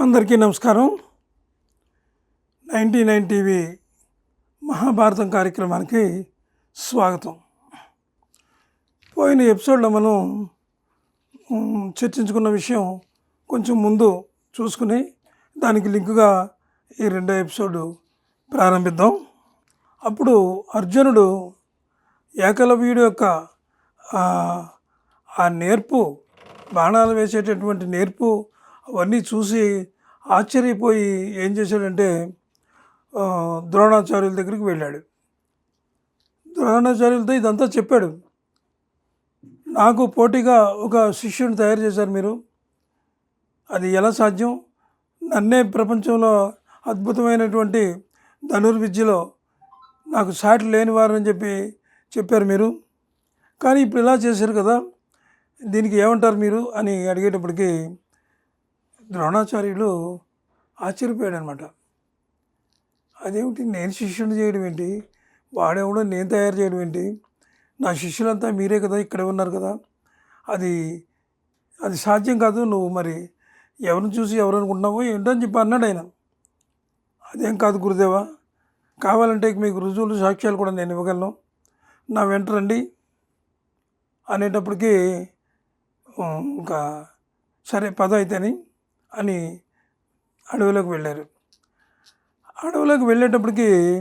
అందరికీ నమస్కారం. Ninety nine TV Mahabharatam కార్యక్రమానికి స్వాగతం. పోయిన ఎపిసోడ్లో మనం చర్చించుకున్న విషయం కొంచెం ముందు చూసుకుని దానికి లింకుగా ఈ రెండో ఎపిసోడ్ ప్రారంభిద్దాం. అప్పుడు అర్జునుడు ఏకలవ్యుడి యొక్క ఆ నేర్పు బాణాలు వేసేటటువంటి నేర్పు అవన్నీ చూసి ఆశ్చర్యపోయి ఏం చేశాడంటే ద్రోణాచార్యుల దగ్గరికి వెళ్ళాడు. ద్రోణాచార్యులతో ఇదంతా చెప్పాడు. నాకు పోటీగా ఒక శిష్యుని తయారు చేశారు మీరు. అది ఎలా సాధ్యం? నన్నే ప్రపంచంలో అద్భుతమైనటువంటి ధనుర్విద్యలో నాకు సాటి లేని వారని చెప్పి చెప్పారు మీరు. కానీ ఇప్పుడు ఇలా చేశారు కదా దీనికి ఏమంటారు మీరు అని అడిగేటప్పటికి ద్రోణాచార్యులు ఆశ్చర్యపోయాడు అనమాట అదేమిటి? నేను శిష్యుని చేయడం ఏంటి? వాడేమో నేను తయారు చేయడం ఏంటి? నా శిష్యులంతా మీరే కదా? ఇక్కడే ఉన్నారు కదా? అది అది సాధ్యం కాదు. నువ్వు మరి ఎవరిని చూసి ఎవరు అనుకుంటున్నావో ఏంటో అని చెప్పి అన్నాడు ఆయన. అదేం కాదు గురుదేవా. కావాలంటే మీకు రుజువులు సాక్ష్యాలు కూడా నేను ఇవ్వగలను. నా వెంట రండి అనేటప్పటికీ ఇంకా సరే పద అయితేని అని అడవిలోకి వెళ్ళారు. అడవిలోకి వెళ్ళేటప్పటికి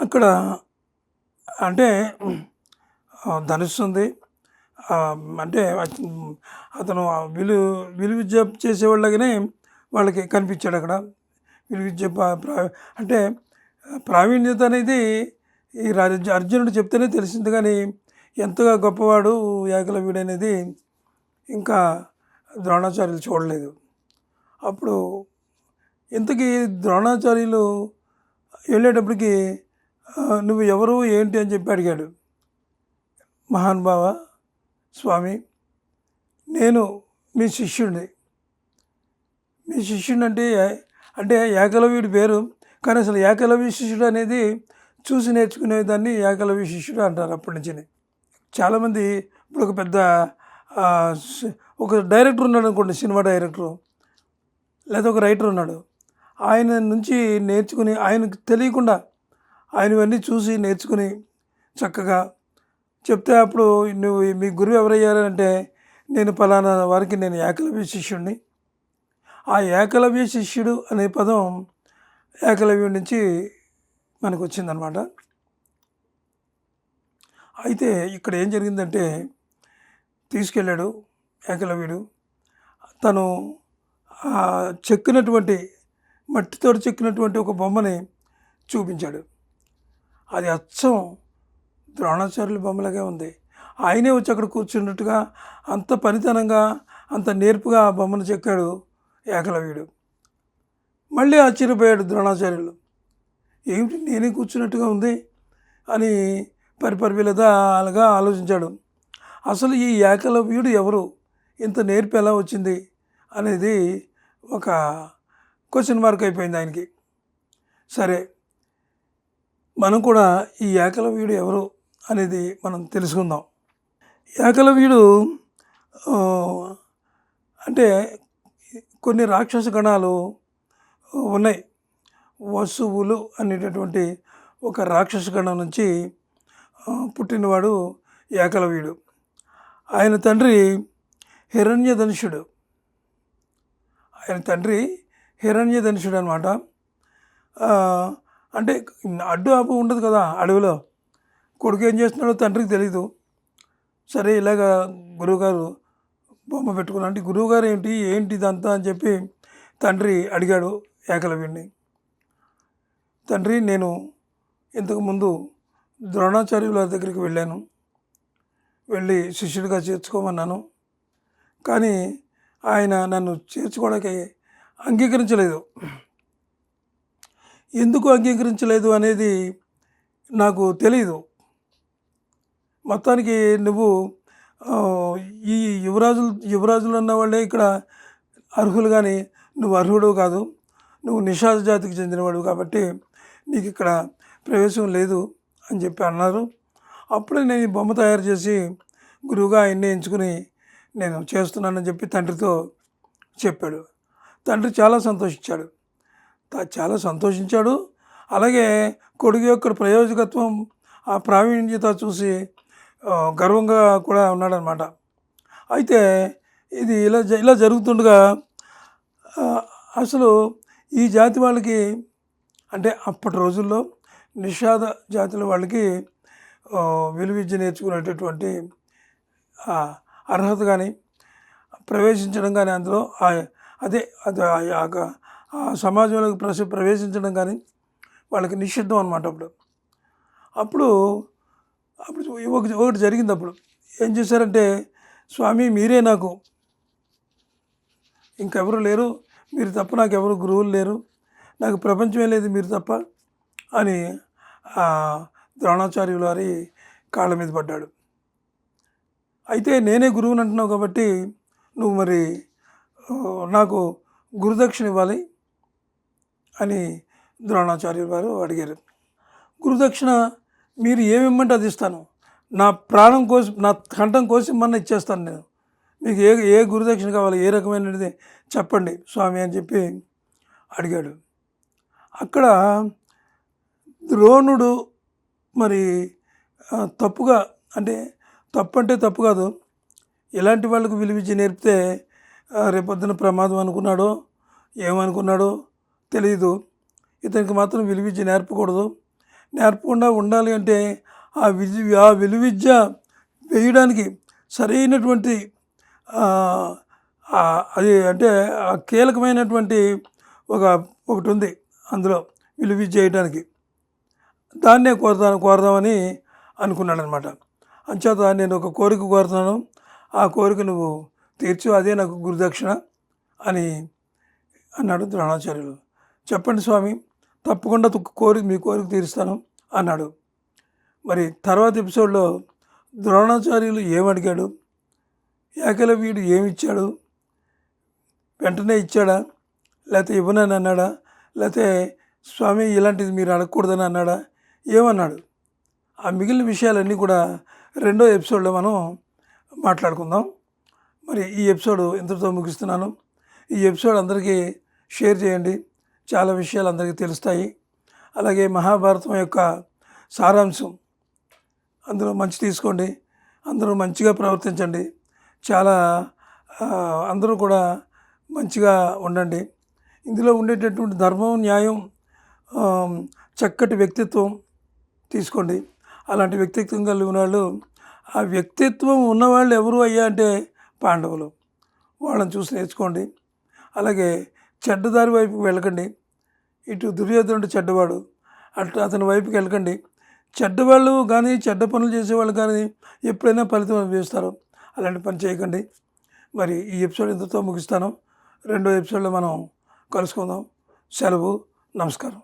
అక్కడ అంటే ఆ, ధనుస్సు ఉంది. అంటే అతను విలు విలు విద్య చేసేవాళ్ళగానే వాళ్ళకి కనిపించాడు అక్కడ. విలు విద్య ప్రా- అంటే ప్రావీణ్యత అనేది ఈ రాజ అర్జునుడు చెప్తేనే తెలిసింది. కానీ ఎంతగా గొప్పవాడు యాకల అనేది ఇంకా ద్రోణాచార్యులు చూడలేదు. అప్పుడు ఇంతకీ ద్రోణాచార్యులు వెళ్ళేటప్పటికి నువ్వు ఎవరు ఏంటి? అని చెప్పి అడిగాడు. మహానుభావ స్వామి నేను మీ శిష్యుడిని. మీ శిష్యుడు అంటే అంటే ఏకలవ్యుడి పేరు కానీ అసలు ఏకలవ్య శిష్యుడు అనేది చూసి నేర్చుకునే దాన్ని ఏకలవ్య శిష్యుడు అంటారు అప్పటి నుంచి చాలామంది ఇప్పుడు ఒక పెద్ద ఒక డైరెక్టర్ ఉన్నాడు అనుకోండి సినిమా డైరెక్టరు. లేదా ఒక రైటర్ ఉన్నాడు. ఆయన నుంచి నేర్చుకుని ఆయనకు తెలియకుండా ఆయన ఇవన్నీ చూసి నేర్చుకుని చక్కగా చెప్తే అప్పుడు నువ్వు మీ గురువు ఎవరయ్యారంటే నేను ఫలానా వారికి నేను ఏకలవ్య శిష్యుడిని ఆ ఏకలవ్య శిష్యుడు అనే పదం ఏకలవ్యుడి నుంచి మనకు వచ్చిందనమాట అయితే ఇక్కడ ఏం జరిగిందంటే తీసుకెళ్ళాడు ఏకలవ్యుడు. తను చెక్కినటువంటి మట్టితో చెక్కినటువంటి ఒక బొమ్మని చూపించాడు. అది అచ్చం ద్రోణాచార్యుల బొమ్మలాగే ఉంది. ఆయనే వచ్చి అక్కడ కూర్చున్నట్టుగా అంత పనితనంగా అంత నేర్పుగా ఆ బొమ్మను చెక్కాడు ఏకలవ్యుడు. మళ్ళీ ఆశ్చర్యపోయాడు ద్రోణాచార్యులు. ఏమిటి నేనే కూర్చున్నట్టుగా ఉంది? అని పరిపరివిలదాలుగా ఆలోచించాడు. అసలు ఈ ఏకలవ్యుడు ఎవరు? ఇంత నేర్పు ఎలా వచ్చింది? అనేది ఒక క్వశ్చన్ మార్క్ అయిపోయింది ఆయనకి. సరే మనం కూడా ఈ ఏకలవ్యుడు ఎవరు అనేది మనం తెలుసుకుందాం. ఏకలవ్యుడు అంటే కొన్ని రాక్షస గణాలు ఉన్నాయి. వసువులు అనేటటువంటి ఒక రాక్షస గణం నుంచి పుట్టినవాడు ఏకలవ్యుడు. ఆయన తండ్రి హిరణ్యధనుషుడు. ఆయన తండ్రి హిరణ్యధనుషుడు అనమాట అంటే అడ్డు ఆపు ఉండదు కదా అడవిలో. కొడుకు ఏం చేస్తున్నాడో తండ్రికి తెలీదు. సరే ఇలాగ గురువుగారు బొమ్మ పెట్టుకున్నా అంటే గురువుగారు ఏంటి ఏంటి ఇదంతా అని చెప్పి తండ్రి అడిగాడు ఏకలవ్యుణ్ణి. తండ్రి నేను ఇంతకుముందు ద్రోణాచార్యుల దగ్గరికి వెళ్ళాను. వెళ్ళి శిష్యుడిగా చేర్చుకోమన్నాను. కానీ ఆయన నన్ను చేర్చుకోవడానికి అంగీకరించలేదు. ఎందుకు అంగీకరించలేదు అనేది నాకు తెలియదు మొత్తానికి నువ్వు ఈ యువరాజులు యువరాజులు ఉన్న వాళ్ళే ఇక్కడ అర్హులు కానీ నువ్వు అర్హుడు కాదు. నువ్వు నిషాద జాతికి చెందినవాడు కాబట్టి నీకు ఇక్కడ ప్రవేశం లేదు అని చెప్పి అన్నారు. అప్పుడే నేను ఈ బొమ్మ తయారు చేసి గురువుగా ఆయన్ని ఎంచుకుని నేను చేస్తున్నానని చెప్పి తండ్రితో చెప్పాడు. తండ్రి చాలా సంతోషించాడు. చాలా సంతోషించాడు. అలాగే కొడుకు యొక్క ప్రయోజకత్వం ఆ ప్రావీణ్యత చూసి గర్వంగా కూడా ఉన్నాడనమాట అయితే ఇది ఇలా జ- ఇలా జరుగుతుండగా అసలు ఈ జాతి వాళ్ళకి అంటే అప్పటి రోజుల్లో నిషాద జాతుల వాళ్ళకి విలువిద్య నేర్చుకునేటటువంటి అర్హత కానీ ప్రవేశించడం కానీ అందులో అదే అది ఆ- సమాజంలోకి ప్రవేశ ప్రవేశించడం కానీ వాళ్ళకి నిషిద్ధం అనమాట అప్పుడు. అప్పుడు అప్పుడు ఒకటి ఒకటి జరిగింది అప్పుడు. ఏం చేశారంటే స్వామి మీరే నాకు. ఇంకెవరు లేరు. మీరు తప్ప నాకు ఎవరు గురువులు లేరు. నాకు ప్రపంచమే లేదు మీరు తప్ప అని ద్రోణాచార్యులు వారి కాళ్ళ మీద పడ్డాడు. అయితే నేనే గురువుని అంటున్నావు కాబట్టి నువ్వు మరి నాకు గురుదక్షిణ ఇవ్వాలి అని ద్రోణాచార్యులు వారు అడిగారు. గురుదక్షిణ మీరు ఏమిమ్మంటే అది ఇస్తాను. నా ప్రాణం కోసి నా కంఠం కోసి మన ఇచ్చేస్తాను నేను. మీకు ఏ ఏ గురుదక్షిణ కావాలి ఏ రకమైనది చెప్పండి స్వామి అని చెప్పి అడిగాడు. అక్కడ ద్రోణుడు మరి తప్పుగా అంటే తప్పు అంటే తప్పు కాదు. ఎలాంటి వాళ్ళకు విలువించి నేర్పితే రేపొద్దున ప్రమాదం అనుకున్నాడో ఏమనుకున్నాడో తెలియదు ఇతనికి మాత్రం విలువిద్య నేర్పకూడదు. నేర్పకుండా ఉండాలి అంటే ఆ విద్య ఆ విలువిద్య వేయడానికి సరైనటువంటి అది అంటే కీలకమైనటువంటి ఒక ఒకటి ఉంది అందులో విలువిద్య చేయడానికి దాన్నే కోరుతాను కోరదామని అనుకున్నాడు అనమాట అంచేత నేను ఒక కోరిక కోరుతున్నాను. ఆ కోరిక నువ్వు తీర్చు అదే నాకు గురుదక్షిణ అని అన్నాడు ద్రోణాచార్యులు. చెప్పండి స్వామి తప్పకుండా కోరిక మీ కోరిక తీరుస్తాను అన్నాడు. మరి తర్వాత ఎపిసోడ్లో ద్రోణాచార్యులు ఏమడిగాడు? ఏకలవ్యుడు ఏమిచ్చాడు? వెంటనే ఇచ్చాడా? లేకపోతే ఇవ్వనని అన్నాడా? లేకపోతే స్వామి ఇలాంటిది మీరు అడగకూడదని అన్నాడా? ఏమన్నాడు? ఆ మిగిలిన విషయాలన్నీ కూడా రెండో ఎపిసోడ్లో మనం మాట్లాడుకుందాం. మరి ఈ ఎపిసోడ్ ఇంతటితో ముగిస్తున్నాను. ఈ ఎపిసోడ్ అందరికీ షేర్ చేయండి. చాలా విషయాలు అందరికీ తెలుస్తాయి. అలాగే మహాభారతం యొక్క సారాంశం అందులో మంచి తీసుకోండి. అందరూ మంచిగా ప్రవర్తించండి. చాలా అందరూ కూడా మంచిగా ఉండండి. ఇందులో ఉండేటటువంటి ధర్మం న్యాయం చక్కటి వ్యక్తిత్వం తీసుకోండి. అలాంటి వ్యక్తిత్వం కలిగిన వాళ్ళు ఆ వ్యక్తిత్వం ఉన్నవాళ్ళు ఎవరు అయ్యా అంటే పాండవులు. వాళ్ళని చూసి నేర్చుకోండి. అలాగే చెడ్డదారి వైపుకి వెళ్ళకండి. ఇటు దుర్యోధనుడు చెడ్డవాడు అటు అతని వైపుకి వెళ్ళకండి. చెడ్డవాళ్ళు కానీ చెడ్డ పనులు చేసేవాళ్ళు కానీ ఎప్పుడైనా ఫలితం అనుభవిస్తారు. అలాంటి పని చేయకండి. మరి ఈ ఎపిసోడ్ ఇంతతో ముగిస్తాను. రెండో ఎపిసోడ్లో మనం కలుసుకుందాం. సెలవు. నమస్కారం.